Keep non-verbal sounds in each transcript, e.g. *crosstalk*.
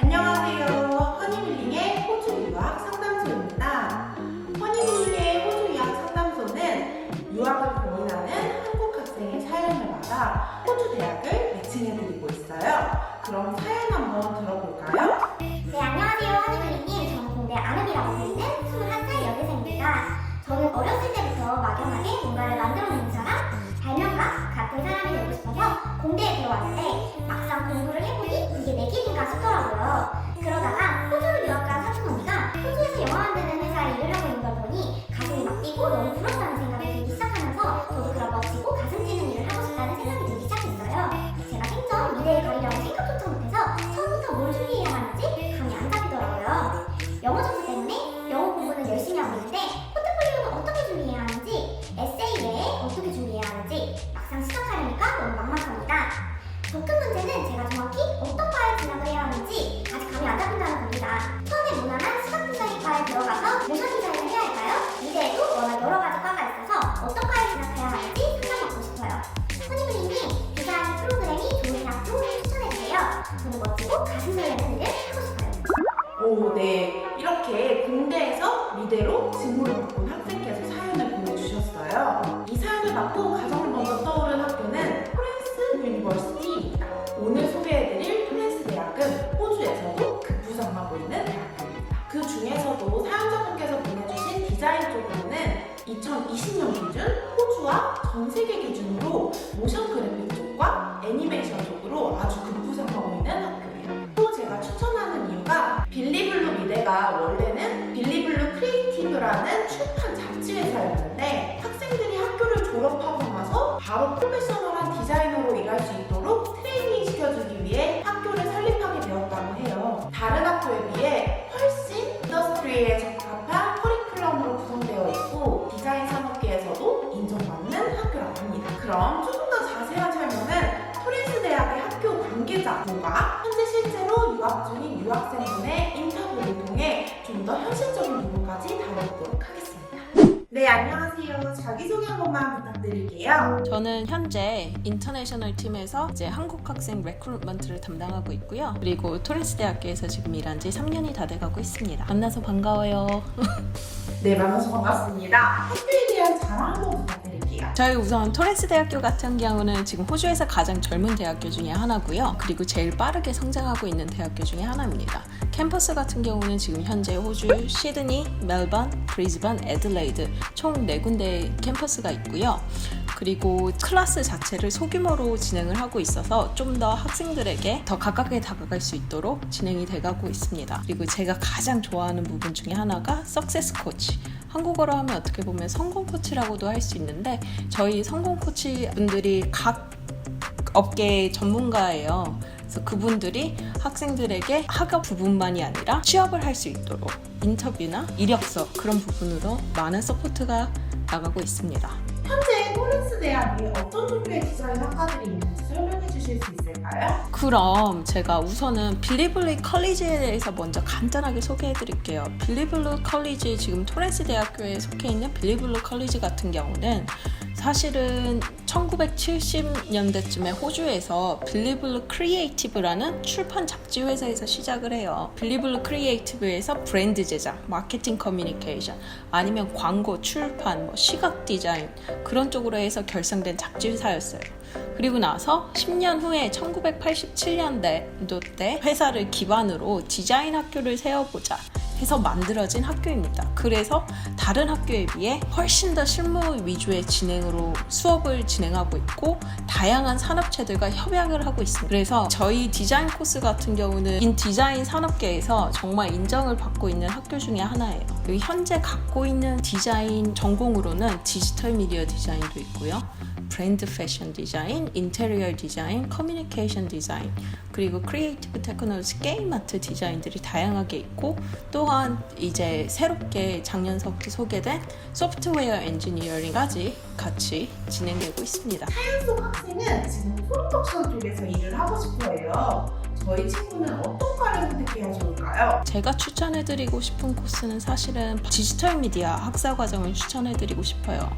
안녕하세요. 허니밀링의 호주 유학 상담소입니다. 허니밀링의 호주 유학 상담소는 유학을 고민하는 한국 학생의 사연을 받아 호주 대학을 매칭해드리고 있어요. 그럼 사연 한번 들어볼까요? 네, 안녕하세요. 하니블리님. 저는 공대 아름이라고 불리는 21살 여대생입니다. 저는 어렸을 때부터 막연하게 뭔가를 만들어내는 사람, 발명가 같은 사람이 되고 싶어서 공대에 들어왔는데 막상 공부를 해보니 이게 내 길인가 싶더라고요. 그러다가 호주로 유학 간 사촌 언니가 호주에서 영화 만드는 회사에 일을 하고 있는 걸 보니 가슴이 막 뛰고 너무 부럽다는 생각이 들기 시작하면서 저도 그런 멋지고 가슴 찌는 일을 하고 싶다는 생각이 들기 시작했어요. 제가 생전 미래에 가리라고 생각 사연을 받고 가장 먼저 떠오른 학교는 프랜스 유니버시티입니다. 오늘 소개해드릴 프랜스 대학은 호주에서도 급부상하고 있는 대학입니다. 그 중에서도 사연자분께서 보내주신 디자인 쪽으로는 2020년 기준 호주와 전 세계 기준으로 모션 그래픽 쪽과 애니메이션 쪽으로 아주 급부상하고 있는 학교예요. 또 제가 추천하는 이유가 빌리블루 미대가 원래 바로 프로페셔널한 디자이너로 일할 수 있도록 트레이닝 시켜주기 위해 학교를 설립하게 되었다고 해요. 다른 학교에 비해 훨씬 인더스트리에 적합한 커리큘럼으로 구성되어 있고 디자인 산업계에서도 인정받는 학교라고 합니다. 그럼 조금 더 자세한 설명은 토렌스 대학의 학교 관계자 분과 현재 실제로 유학 중인 유학생분의 인터뷰를 통해 좀 더 현실적인 부분까지 다뤄보도록 하겠습니다. 네, 안녕하세요. 자기소개 한 번만 부탁드릴게요. 저는 현재 인터내셔널 팀에서 이제 한국 학생 레크루트먼트를 담당하고 있고요. 그리고 토렌스 대학교에서 지금 일한 지 3년이 다 돼가고 있습니다. 만나서 반가워요. *laughs* 네, 만나서 반갑습니다. 학교에 대한 자랑 한번 부탁드릴게요. 저희 우선 토렌스 대학교 같은 경우는 지금 호주에서 가장 젊은 대학교 중에 하나고요. 그리고 제일 빠르게 성장하고 있는 대학교 중에 하나입니다. 캠퍼스 같은 경우는 지금 현재 호주 시드니, 멜번, 브리즈번, 애들레이드 총 4군데 캠퍼스가 있고요. 그리고 클래스 자체를 소규모로 진행을 하고 있어서 좀 더 학생들에게 더 가깝게 다가갈 수 있도록 진행이 돼가고 있습니다. 그리고 제가 가장 좋아하는 부분 중에 하나가 석세스 코치. 한국어로 하면 어떻게 보면 성공 코치라고도 할 수 있는데 저희 성공 코치 분들이 각 업계의 전문가예요. 그래서 그분들이 학생들에게 학업 부분만이 아니라 취업을 할 수 있도록 인터뷰나 이력서 그런 부분으로 많은 서포트가 나가고 있습니다. 토렌스 대학에 어떤 종류의 디자인 학과들이 있는지 설명해 주실 수 있을까요? 그럼 제가 우선은 빌리블루 컬리지에 대해서 먼저 간단하게 소개해 드릴게요. 빌리블루 컬리지 지금 토렌스 대학교에 속해 있는 빌리블루 컬리지 같은 경우는 사실은 1970년대쯤에 호주에서 빌리블루 크리에이티브라는 출판 잡지 회사에서 시작을 해요. 빌리블루 크리에이티브에서 브랜드 제작, 마케팅 커뮤니케이션, 아니면 광고, 출판, 뭐 시각 디자인 그런 쪽으로 해서 결성된 잡지 회사였어요. 그리고 나서 10년 후에 1987년도 때 회사를 기반으로 디자인 학교를 세워보자 해서 만들어진 학교입니다. 그래서 다른 학교에 비해 훨씬 더 실무 위주의 진행으로 수업을 진행하고 있고 다양한 산업체들과 협약을 하고 있습니다. 그래서 저희 디자인 코스 같은 경우는 인 디자인 산업계에서 정말 인정을 받고 있는 학교 중에 하나예요. 현재 갖고 있는 디자인 전공으로는 디지털 미디어 디자인도 있고요. 브랜드 패션 디자인, 인테리어 디자인, 커뮤니케이션 디자인, 그리고 크리에이티브 테크놀로지 게임 아트 디자인들이 다양하게 있고 또한 이제 새롭게 작년서부터 소개된 소프트웨어 엔지니어링까지 같이 진행되고 있습니다. 속 학생은 지금 프로덕션 쪽에서 일을 하고 싶어 해요. 저희 친구는 어떤 과를 선택해야 좋을까요? 제가 추천해드리고 싶은 코스는 사실은 디지털 미디어 학사 과정을 추천해드리고 싶어요.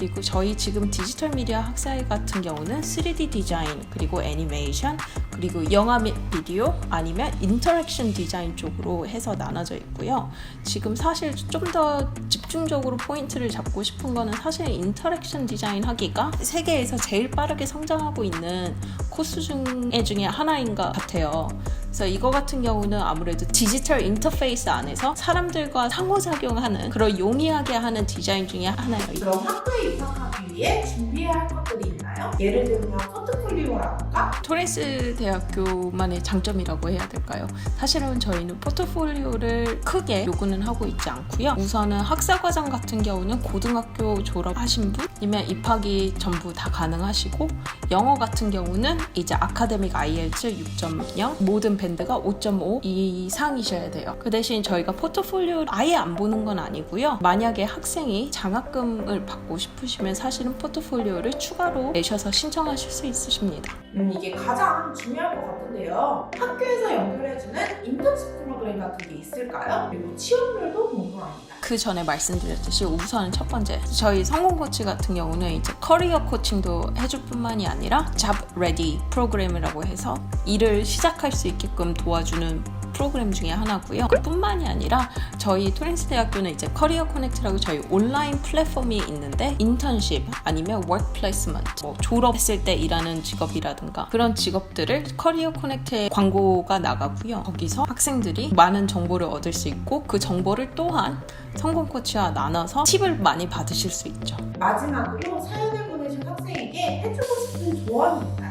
그리고 저희 지금 디지털 미디어 학사 같은 경우는 3D 디자인, 그리고 애니메이션, 그리고 영화 및 비디오 아니면 인터랙션 디자인 쪽으로 해서 나눠져 있고요. 지금 사실 좀 더 집중적으로 포인트를 잡고 싶은 거는 사실 인터랙션 디자인 하기가 세계에서 제일 빠르게 성장하고 있는 코스 중에 중에 하나인 것 같아요. 그래서 이거 같은 경우는 아무래도 디지털 인터페이스 안에서 사람들과 상호작용하는 그런 용이하게 하는 디자인 중에 하나예요. 그럼 학교에 입학하기 위해 준비해야 할 것들이 있나요? 예를 들면 포트폴리오라든가 토렌스 대학교만의 장점이라고 해야 될까요? 사실은 저희는 포트폴리오를 크게 요구는 하고 있지 않고요. 우선은 학사과정 같은 경우는 고등학교 졸업하신 분, 아니면 입학이 전부 다 가능하시고 영어 같은 경우는 이제 아카데믹 IELTS 6.0 모든 밴드가 5.5 이상이셔야 돼요. 그 대신 저희가 포트폴리오를 아예 안 보는 건 아니고요. 만약에 학생이 장학금을 받고 싶으시면 사실은 포트폴리오를 추가로 내셔 서 신청하실 수 있으십니다. 음, 이게 가장 중요할 것 같은데요. 학교에서 연결해주는 인턴십 프로그램 같은 게 있을까요? 그리고 취업률도 궁금합니다. 그 전에 말씀드렸듯이 우선은 첫 번째 저희 성공 코치 같은 경우는 이제 커리어 코칭도 해줄 뿐만이 아니라 잡 레디 프로그램이라고 해서 일을 시작할 수 있게끔 도와주는 프로그램 중에 하나고요. 그뿐만이 아니라 저희 토렌스 대학교는 이제 커리어 커넥트라고 저희 온라인 플랫폼이 있는데 인턴십 아니면 워크 플레이스먼트 뭐 졸업했을 때 일하는 직업이라든가 그런 직업들을 커리어 커넥트에 광고가 나가고요. 거기서 학생들이 많은 정보를 얻을 수 있고 그 정보를 또한 성공 코치와 나눠서 팁을 많이 받으실 수 있죠. 마지막으로 사연을 보내준 학생에게 해주고 싶은 있나요?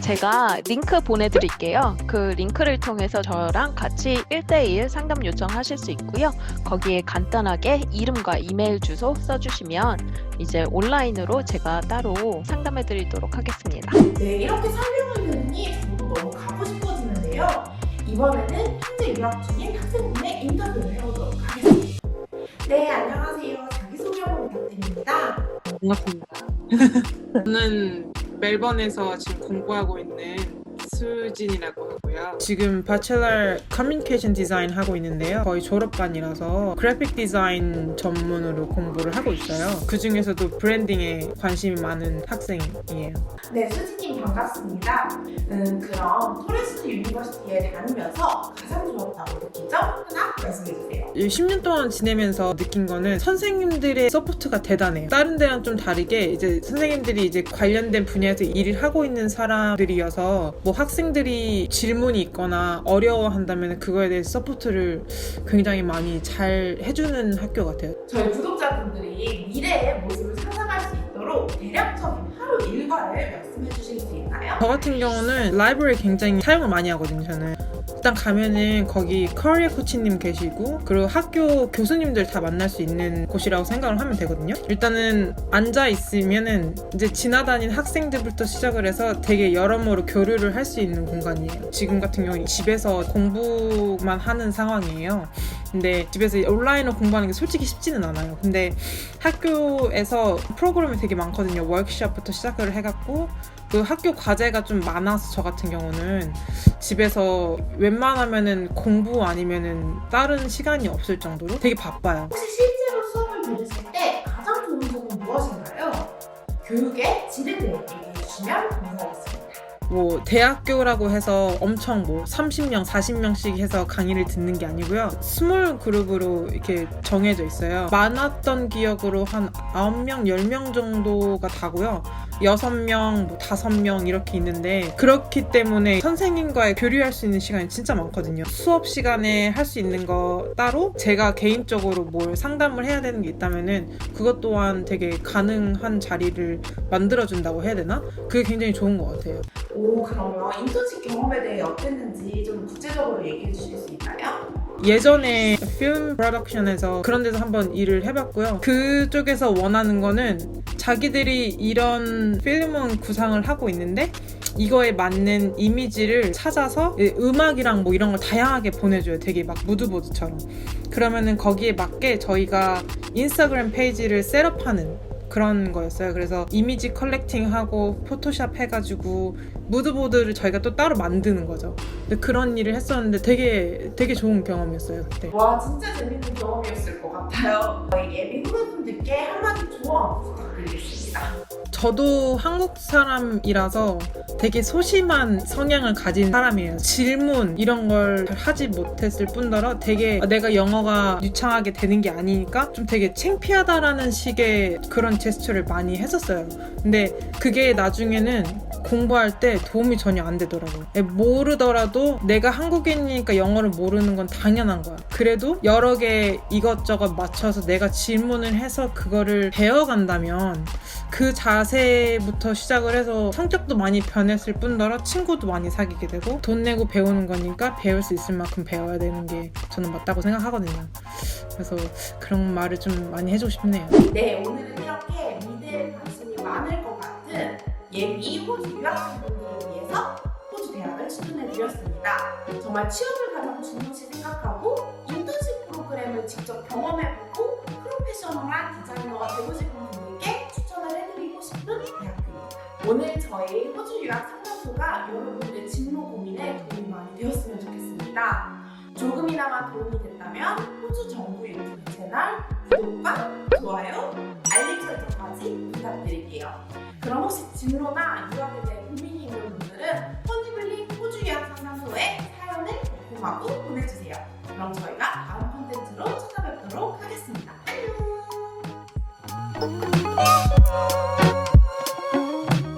제가 링크 보내드릴게요. 그 링크를 통해서 저랑 같이 1대1 상담 요청하실 수 있고요. 거기에 간단하게 이름과 이메일 주소 써주시면 이제 온라인으로 제가 따로 상담해드리도록 하겠습니다. 네, 이렇게 설명을 들으니 저도 너무 가고 싶어지는데요. 이번에는 현재 유학 중인 학생분의 인터뷰를 해보도록 하겠습니다. 네, 안녕하세요. 자기소개 한번 부탁드립니다. 반갑습니다. *laughs* 저는 멜번에서 지금 공부하고 있는 수진이라고 하고요. 지금 바첼러 커뮤니케이션 디자인 하고 있는데요. 거의 졸업반이라서 그래픽 디자인 전문으로 공부를 하고 있어요. 그 중에서도 브랜딩에 관심이 많은 학생이에요. 네, 수지님 반갑습니다. 음, 그럼 토레스 유니버시티에 다니면서 가장 좋았다고 느낀 점 하나 말씀해주세요. 10년 동안 지내면서 느낀 거는 선생님들의 서포트가 대단해요. 다른 데랑 좀 다르게 이제 선생님들이 이제 관련된 분야에서 일을 하고 있는 사람들이어서 뭐 학생들이 질문이 있거나 어려워한다면 그거에 대해서 서포트를 굉장히 많이 잘 해주는 학교 같아요. 저희 구독자분들이 미래의 모습을 상상할 수 있 도록 대략적인 하루 일과를 말씀해 주실 수 있나요? 저 같은 경우는 라이브러리 굉장히 사용을 많이 하거든요, 저는. 일단 가면은 거기 커리어 코치님 계시고 그리고 학교 교수님들 다 만날 수 있는 곳이라고 생각을 하면 되거든요. 일단은 앉아 있으면은 이제 지나다닌 학생들부터 시작을 해서 되게 여러모로 교류를 할 수 있는 공간이에요. 지금 같은 경우 집에서 공부만 하는 상황이에요. 근데 집에서 온라인으로 공부하는 게 솔직히 쉽지는 않아요. 근데 학교에서 프로그램이 되게 많거든요. 워크숍부터 시작을 해갖고 그 학교 과제가 좀 많아서 저 같은 경우는 집에서 웬만하면은 공부 아니면은 다른 시간이 없을 정도로 되게 바빠요. 혹시 실제로 수업을 들으실 때 가장 좋은 점은 무엇인가요? 교육의 대해 얘기해 주시면 감사하겠습니다. 뭐 대학교라고 해서 엄청 뭐 30명, 40명씩 해서 강의를 듣는 게 아니고요. 스몰 그룹으로 이렇게 정해져 있어요. 많았던 기억으로 한 9명, 10명 정도가 다고요. 6명, 뭐 5명 이렇게 있는데 그렇기 때문에 선생님과의 교류할 수 있는 시간이 진짜 많거든요. 수업 시간에 할 수 있는 거 따로 제가 개인적으로 뭘 상담을 해야 되는 게 있다면은 그것 또한 되게 가능한 자리를 만들어준다고 해야 되나? 그게 굉장히 좋은 것 같아요. 오, 그러면 인턴십 경험에 대해 어땠는지 좀 구체적으로 얘기해 주실 수 있나요? 예전에 필름 프로덕션에서 그런 데서 한번 일을 해봤고요. 그쪽에서 원하는 거는 자기들이 이런 필름은 구상을 하고 있는데 이거에 맞는 이미지를 찾아서 음악이랑 뭐 이런 걸 다양하게 보내줘요. 되게 막 무드보드처럼. 그러면은 거기에 맞게 저희가 인스타그램 페이지를 셋업하는 그런 거였어요. 그래서 이미지 컬렉팅하고 포토샵 해가지고 무드보드를 저희가 또 따로 만드는 거죠. 그런 일을 했었는데 되게 되게 좋은 경험이었어요 그때. 와, 진짜 재밌는 경험이었을 것 같아요. 예비 후배분들께 한마디 조언 부탁드리겠습니다. 저도 한국 사람이라서 되게 소심한 성향을 가진 사람이에요. 질문 이런 걸 하지 못했을 뿐더러 되게 내가 영어가 유창하게 되는 게 아니니까 좀 되게 창피하다라는 식의 그런 제스처를 많이 했었어요. 근데 그게 나중에는 공부할 때 도움이 전혀 안 되더라고요. 예, 모르더라도 내가 한국인이니까 영어를 모르는 건 당연한 거야. 그래도 여러 개 이것저것 맞춰서 내가 질문을 해서 그거를 배워간다면 그 자세부터 시작을 해서 성격도 많이 변했을 뿐더러 친구도 많이 사귀게 되고 돈 내고 배우는 거니까 배울 수 있을 만큼 배워야 되는 게 저는 맞다고 생각하거든요. 그래서 그런 말을 좀 많이 해주고 싶네요. 네, 오늘은 이렇게 미대에 관심이 많을 것 같은 예비 호주 유학생분들을 위해서 호주 대학을 추천해 드렸습니다. 정말 취업을 가장 중요시 채널 구독과 좋아요, 알림 설정까지 부탁드릴게요. 그럼 혹시 진로나 유학에 대해 고민이 있는 분들은 허니블링 호주 유학 상담소에 사연을 공하고 보내주세요. 그럼 저희가 다음 콘텐츠로 찾아뵙도록 하겠습니다. 안녕!